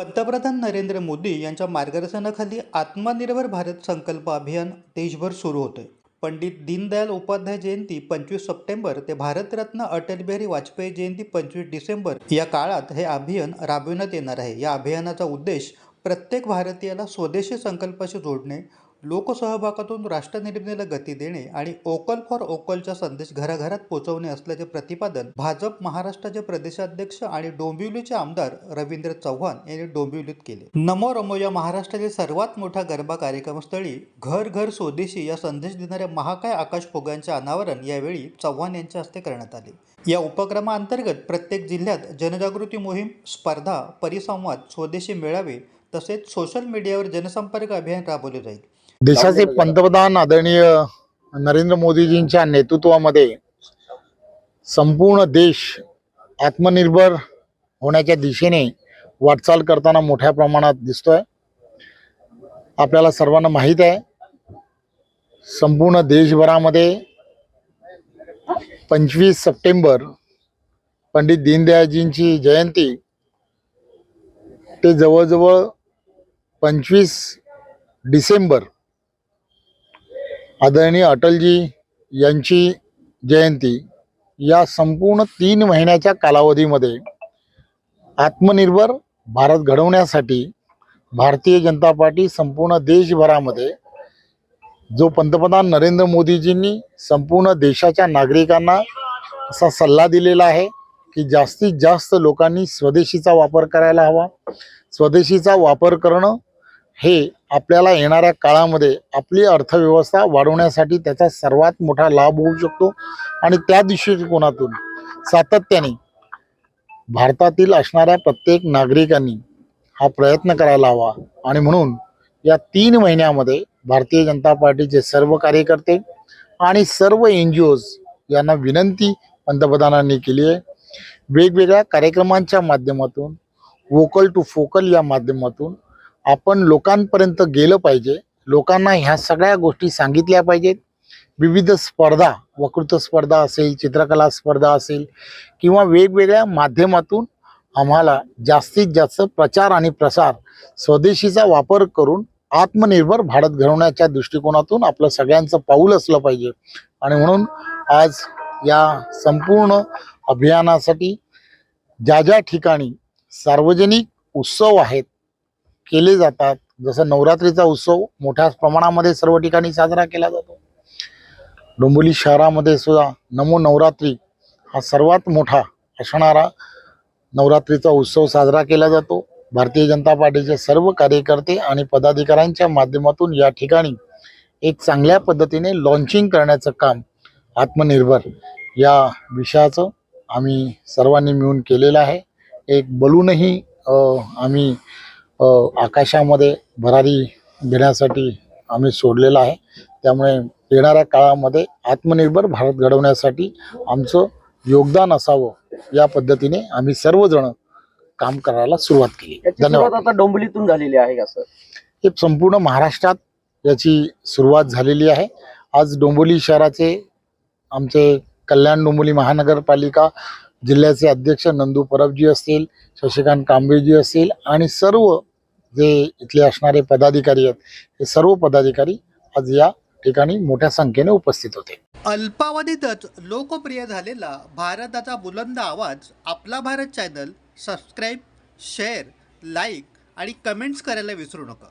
पंतप्रधान नरेंद्र मोदी यांच्या मार्गदर्शनाखाली आत्मनिर्भर भारत संकल्प अभियान देशभर सुरू होते पंडित दीनदयाल उपाध्याय जयंती पंचवीस सप्टेंबर ते भारतरत्न अटल बिहारी वाजपेयी जयंती पंचवीस डिसेंबर या काळात हे अभियान राबविण्यात येणार आहे. या अभियानाचा उद्देश प्रत्येक भारतीयाला स्वदेशी संकल्पाशी जोडणे लोकसहभागातून राष्ट्रनिर्मितीला गती देणे आणि ओकल फॉर ओकलचा संदेश घराघरात पोहोचवणे असल्याचे प्रतिपादन भाजप महाराष्ट्राचे प्रदेशाध्यक्ष आणि डोंबिवलीचे आमदार रवींद्र चव्हाण यांनी डोंबिवलीत केले. नमो रमो या महाराष्ट्रातील सर्वात मोठा गरबा कार्यक्रमस्थळी घर घर स्वदेशी या संदेश देणाऱ्या महाकाय आकाश फुग्यांचे अनावरण यावेळी चव्हाण यांच्या हस्ते करण्यात आले. या उपक्रमाअंतर्गत प्रत्येक जिल्ह्यात जनजागृती मोहीम स्पर्धा परिसंवाद स्वदेशी मेळावे तसेच सोशल मीडियावर जनसंपर्क अभियान राबवले जाईल. देशाचे पंतप्रधान आदरणीय नरेंद्र मोदीजींच्या नेतृत्वामध्ये संपूर्ण देश आत्मनिर्भर होण्याच्या दिशेने वाटचाल करताना मोठ्या प्रमाणात दिसतोय. आपल्याला सर्वांना माहीत आहे संपूर्ण देशभरामध्ये पंचवीस सप्टेंबर पंडित दीनदयाळजींची जयंती ते जवळजवळ पंचवीस डिसेंबर आदरणीय अटलजी यांची जयंती या संपूर्ण तीन महिन्याच्या कालावधीमध्ये आत्मनिर्भर भारत घडवण्यासाठी भारतीय जनता पार्टी संपूर्ण देशभरामध्ये जो पंतप्रधान नरेंद्र मोदीजींनी संपूर्ण देशाच्या नागरिकांना असा सल्ला दिलेला आहे की जास्तीत जास्त लोकांनी स्वदेशीचा वापर करायला हवा. स्वदेशीचा वापर करणं हे आपल्याला येणाऱ्या काळामध्ये आपली अर्थव्यवस्था वाढवण्यासाठी त्याचा सर्वात मोठा लाभ होऊ शकतो. आणि त्या दृष्टिकोनातून सातत्याने भारतातील असणाऱ्या प्रत्येक नागरिकांनी हा प्रयत्न करायला हवा. आणि म्हणून या तीन महिन्यामध्ये भारतीय जनता पार्टीचे सर्व कार्यकर्ते आणि सर्व एन जी ओज यांना विनंती पंतप्रधानांनी केली आहे. वेगवेगळ्या कार्यक्रमांच्या माध्यमातून वोकल टू फोकल या माध्यमातून आपण लोकांपर्यंत गेलं पाहिजे. लोकांना ह्या सगळ्या गोष्टी सांगितल्या पाहिजेत. विविध स्पर्धा वक्तृत्व स्पर्धा असेल चित्रकला स्पर्धा असेल किंवा वेगवेगळ्या माध्यमातून आम्हाला जास्तीत जास्त प्रचार आणि प्रसार स्वदेशीचा वापर करून आत्मनिर्भर भारत घडवण्याच्या दृष्टिकोनातून आपलं सगळ्यांचं पाऊल असलं पाहिजे. आणि म्हणून आज या संपूर्ण अभियानासाठी ज्या ज्या ठिकाणी सार्वजनिक उत्सव आहेत केले जातात. जसं नवरात्रीचा उत्सव मोठ्या प्रमाणामध्ये सर्व ठिकाणी साजरा केला जातो. डोंबिवली शहरामध्ये सुद्धा नमो नवरात्री हा सर्वात मोठा असणारा नवरात्रीचा उत्सव साजरा केला जातो. भारतीय जनता पार्टीचे सर्व कार्यकर्ते आणि पदाधिकाऱ्यांच्या माध्यमातून या ठिकाणी एक चांगल्या पद्धतीने लॉन्चिंग करण्याचं काम आत्मनिर्भर या विषयाचं आम्ही सर्वांनी मिळून केलेलं आहे. एक बलूनही आम्ही आकाशामध्ये भरारी देण्यासाठी आम्ही सोडलेला आहे. त्यामुळे येणाऱ्या काळामध्ये आत्मनिर्भर भारत घडवण्यासाठी आमचं योगदान असावं या पद्धतीने आम्ही सर्वजण काम करायला सुरुवात केली. धन्यवाद. आता डोंबिवलीतून झालेली आहे का सर? हे संपूर्ण महाराष्ट्रात याची सुरुवात झालेली आहे. आज डोंबिवली शहराचे आमचे कल्याण डोंबिवली महानगरपालिका जिल्ह्याचे अध्यक्ष नंदू परबजी असतील शशिकांत कांबेजी असतील आणि सर्व जे इथले असणारे पदाधिकारी आहेत हे सर्व पदाधिकारी आज या ठिकाणी मोठ्या संख्येने उपस्थित होते. अल्पावधीतच लोकप्रिय झालेला भारताचा बुलंद आवाज आपला Bharat channel subscribe share like आणि कमेंट्स करायला विसरू नका.